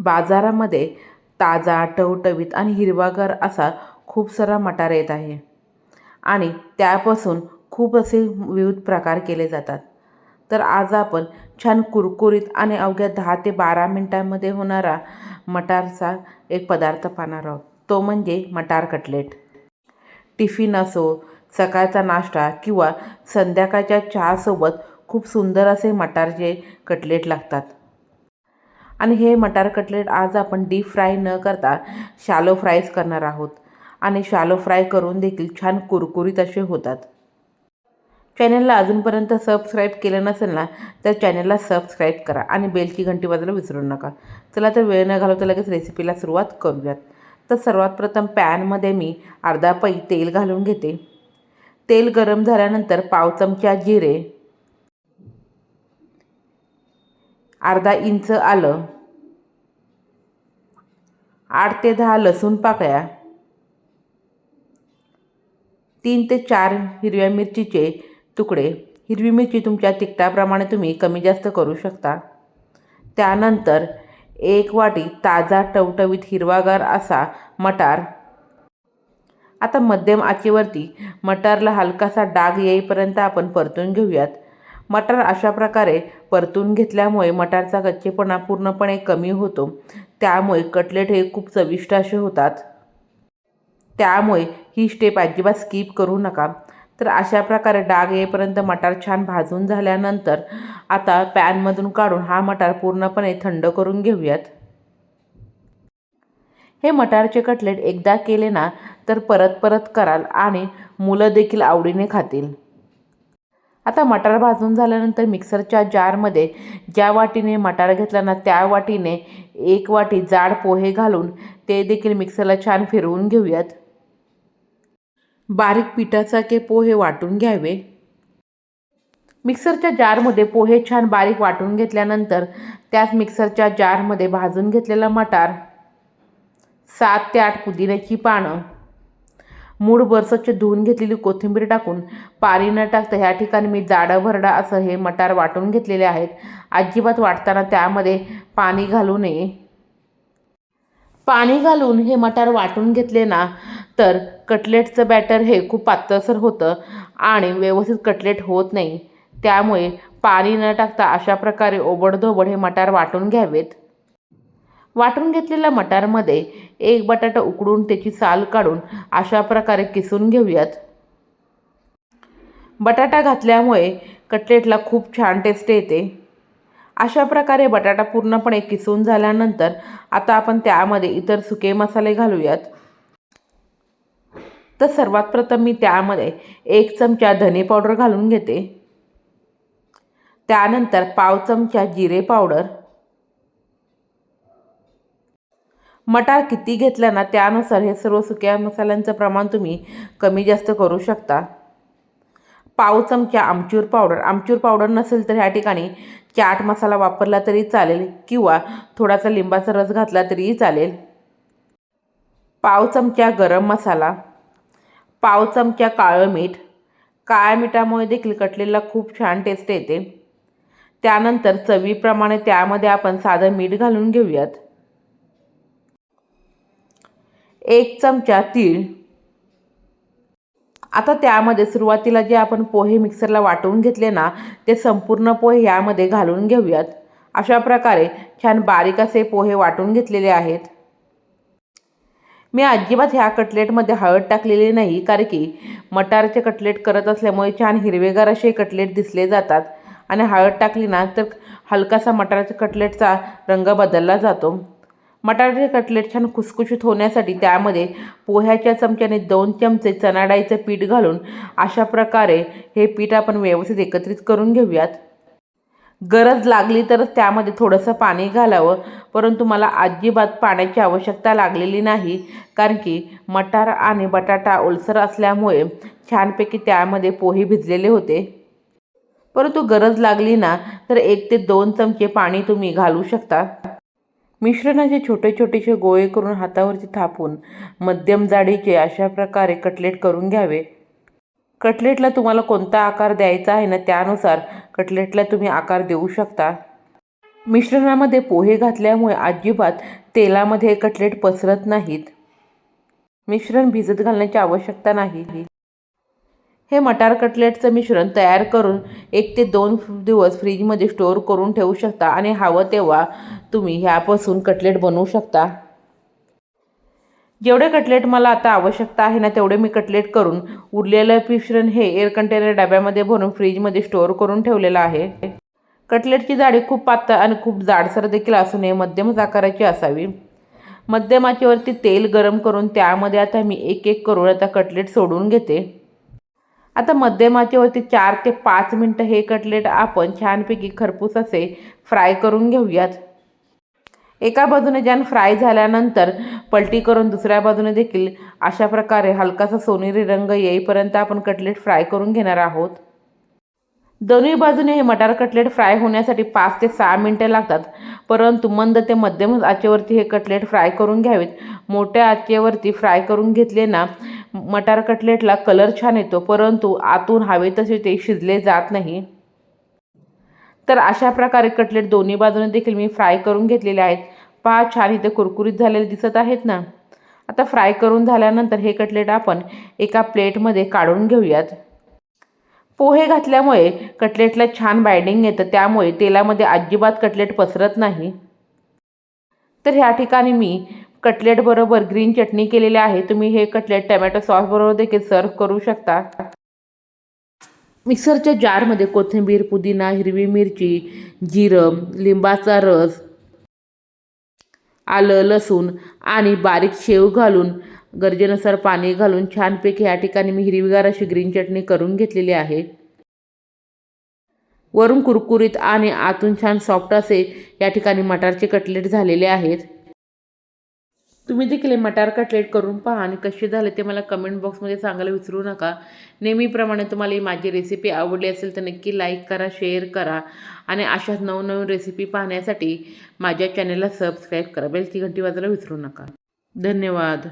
बाजारामध्ये ताजा टवटवीत आणि हिरवागार असा खूप सारा मटार येत आहे. आणि त्यापासून खूप असे विविध प्रकार केले जातात. तर आज आपण छान कुरकुरीत आणि अवघ्या दहा ते बारा मिनटांमध्ये होणारा मटारचा एक पदार्थ पाहणार आहोत. तो म्हणजे मटार कटलेट. टिफिन असो सकाळचा नाश्ता किंवा संध्याकाळच्या चहासोबत खूप सुंदर असे मटारचे कटलेट लागतात. आणि हे मटार कटलेट आज आपण डीप फ्राय न करता शालो फ्रायच करणार आहोत. आणि शालो फ्राय करून देखील छान कुरकुरीत असे होतात. चॅनलला अजूनपर्यंत सबस्क्राईब केलं नसेल ना तर चॅनलला सबस्क्राईब करा आणि बेलची घंटी वाजायला विसरू नका. चला तर वेळ न घालवता लगेच रेसिपीला सुरुवात करूयात. तर सर्वात प्रथम पॅनमध्ये मी अर्धा पै तेल घालून घेते. तेल गरम झाल्यानंतर पाव चमचा जिरे अर्धा इंच आलं. आठ ते दहा लसूण पाकळ्या. तीन ते चार हिरव्या मिरचीचे तुकडे. हिरवी मिरची तुमच्या तिखटाप्रमाणे तुम्ही कमी जास्त करू शकता. त्यानंतर एक वाटी ताजा टवटवीत हिरवागार असा मटार. आता मध्यम आचेवरती मटारला हलकासा डाग येईपर्यंत आपण परतून घेऊयात. मटार अशा प्रकारे परतून घेतल्यामुळे मटारचा कच्चेपणा पूर्णपणे कमी होतो. त्यामुळे कटलेट हे खूप चविष्ट असे होतात. त्यामुळे ही स्टेप अजिबात स्किप करू नका. तर अशा प्रकारे डाग येईपर्यंत मटार छान भाजून झाल्यानंतर आता पॅनमधून काढून हा मटार पूर्णपणे थंड करून घेऊयात. हे मटारचे कटलेट एकदा केले ना तर परत परत कराल आणि मुलं देखील आवडीने खातील. आता मटार भाजून झाल्यानंतर मिक्सरच्या जारमध्ये ज्या वाटीने मटार घेतला ना त्या वाटीने एक वाटी जाड पोहे घालून ते देखील मिक्सरला छान फिरवून घेऊयात. बारीक पिठासारखे पोहे वाटून घ्यावे. मिक्सरच्या जारमध्ये पोहे छान बारीक वाटून घेतल्यानंतर त्यात मिक्सरच्या जारमध्ये भाजून घेतलेला मटार सात ते आठ पुदिन्याची पानं मूड स्वच्छ धुवून घेतलेली कोथिंबीर टाकून पाणी न टाकता ह्या ठिकाणी मी जाडंभरडा असं हे मटार वाटून घेतलेले आहेत. अजिबात वाटताना त्यामध्ये पाणी घालू नये. पाणी घालून हे मटार वाटून घेतले ना तर कटलेटचं बॅटर हे खूप पातळसर होतं आणि व्यवस्थित कटलेट होत नाही. त्यामुळे पाणी न टाकता अशा प्रकारे ओबडधोबड हे मटार वाटून घ्यावेत. वाटून घेतलेल्या मटारमध्ये एक बटाटा उकडून त्याची साल काढून अशा प्रकारे किसून घेऊयात. बटाटा घातल्यामुळे कटलेटला खूप छान टेस्ट येते. अशा प्रकारे बटाटा पूर्णपणे किसून झाल्यानंतर आता आपण त्यामध्ये इतर सुके मसाले घालूयात. तर सर्वात प्रथम मी त्यामध्ये एक चमचा धने पावडर घालून घेते. त्यानंतर पाव चमचा जिरे पावडर. मटार किती घेतला ना त्यानुसार हे सर्व सुक्या मसाल्यांचं प्रमाण तुम्ही कमी जास्त करू शकता. पाव चमचा आमचूर पावडर. आमचूर पावडर नसेल तर ह्या ठिकाणी चाट मसाला वापरला तरी चालेल किंवा थोडासा लिंबाचा रस घातला तरीही चालेल. पाव चमचा गरम मसाला. पाव चमचा काळं मीठ. काळ्या मिठामुळे देखील कटलेला खूप छान टेस्ट येते. त्यानंतर चवीप्रमाणे त्यामध्ये आपण साधं मीठ घालून घेऊयात. एक चमचा तीळ. आता त्यामध्ये सुरुवातीला जे आपण पोहे मिक्सरला वाटून घेतले ना ते संपूर्ण पोहे यामध्ये घालून घेऊयात. अशा प्रकारे छान बारीक असे पोहे वाटून घेतलेले आहेत. मी अजिबात ह्या कटलेटमध्ये हळद टाकलेली नाही कारण की मटारचे कटलेट करत असल्यामुळे छान हिरवेगार असे कटलेट दिसले जातात. आणि हळद टाकली ना तर हलकासा मटारच्या कटलेटचा रंग बदलला जातो. मटारचे कटलेट छान खुसखुशीत होण्यासाठी त्यामध्ये पोह्याच्या चमच्याने दोन चमचे चणाडाईचं पीठ घालून अशा प्रकारे हे पीठ आपण व्यवस्थित एकत्रित करून घेऊयात. गरज लागली तर त्यामध्ये थोडंसं पाणी घालावं परंतु मला अजिबात पाण्याची आवश्यकता लागलेली नाही कारण की मटार आणि बटाटा ओलसर असल्यामुळे छानपैकी त्यामध्ये पोहे भिजलेले होते. परंतु गरज लागली ना तर एक ते दोन चमचे पाणी तुम्ही घालू शकता. मिश्रणाचे छोटे छोटेसे गोळे करून हातावरती थापून मध्यम जाडीचे अशा प्रकारे कटलेट करून घ्यावे. कटलेटला तुम्हाला कोणता आकार द्यायचा आहे ना त्यानुसार कटलेटला तुम्ही आकार देऊ शकता. मिश्रणामध्ये पोहे घातल्यामुळे अजिबात तेलामध्ये कटलेट पसरत नाहीत. मिश्रण भिजत घालण्याची आवश्यकता नाही. हे मटार कटलेटचं मिश्रण तयार करून एक ते दोन दिवस फ्रीजमध्ये स्टोअर करून ठेवू शकता आणि हवं तेव्हा तुम्ही ह्यापासून कटलेट बनवू शकता. जेवढे कटलेट मला आता आवश्यकता आहे ना तेवढे मी कटलेट करून उरलेलं मिश्रण हे एअर कंटेनर डब्यामध्ये भरून फ्रीजमध्ये स्टोअर करून ठेवलेलं आहे. कटलेटची जाडी खूप पातळ आणि खूप जाडसर देखील असू नये मध्यम आकाराची असावी. मध्यमाचेवरती तेल गरम करून त्यामध्ये आता मी एक एक करून आता कटलेट सोडून घेते. आता मध्यमाचेवरती चार ते पाच मिनटं हे कटलेट आपण छानपैकी खरपूस असे फ्राय करून घेऊयात. एका बाजूने ज्यान फ्राय झाल्यानंतर पलटी करून दुसऱ्या बाजूने देखील अशा प्रकारे हलकासा सोनेरी रंग येईपर्यंत आपण कटलेट फ्राय करून घेणार आहोत. दोन्ही बाजूने हे मटार कटलेट फ्राय होण्यासाठी पाच ते सहा मिनटं लागतात. परंतु मंद ते मध्यम आचेवरती हे कटलेट फ्राय करून घ्यावेत. मोठ्या आचेवरती फ्राय करून घेतले ना मटार कटलेटला कलर छान येतो परंतु आतून हवे तसे ते शिजले जात नाही. तर अशा प्रकारे कटलेट दोन्ही बाजूने देखील मी फ्राय करून घेतलेले आहेत. पहा छान इथे कुरकुरीत झालेले दिसत आहेत ना. आता फ्राय करून झाल्यानंतर हे कटलेट आपण एका प्लेटमध्ये काढून घेऊयात. पोहे घातल्यामुळे कटलेटला छान बाइंडिंग येतं त्यामुळे तेलामध्ये अजिबात कटलेट पसरत नाही. तर ह्या ठिकाणी मी कटलेटबरोबर ग्रीन चटणी केलेली आहे. तुम्ही हे कटलेट टमॅटो सॉसबरोबर देखील सर्व करू शकता. मिक्सरच्या जारमध्ये कोथिंबीर पुदिना हिरवी मिरची जिरं लिंबाचा रस आलं लसूण आणि बारीक शेव घालून गरजेनुसार पाणी घालून छानपैकी या ठिकाणी मी हिरवीगार अशी ग्रीन चटणी करून घेतलेली आहे. वरून कुरकुरीत आणि आतून छान सॉफ्ट असे या ठिकाणी मटारचे कटलेट झालेले आहेत. तुम्ही देखील मटार कटलेट करून पहा आणि कसे झाले ते मला कमेंट बॉक्समध्ये सांगायला विसरू नका. नेहमीप्रमाणे तुम्हाला ही माझी रेसिपी आवडली असेल तर नक्की लाईक करा शेअर करा आणि अशाच नवनवीन रेसिपी पाहण्यासाठी माझ्या चॅनलला सबस्क्राईब करा. बेलची घंटी वाजायला विसरू नका. धन्यवाद.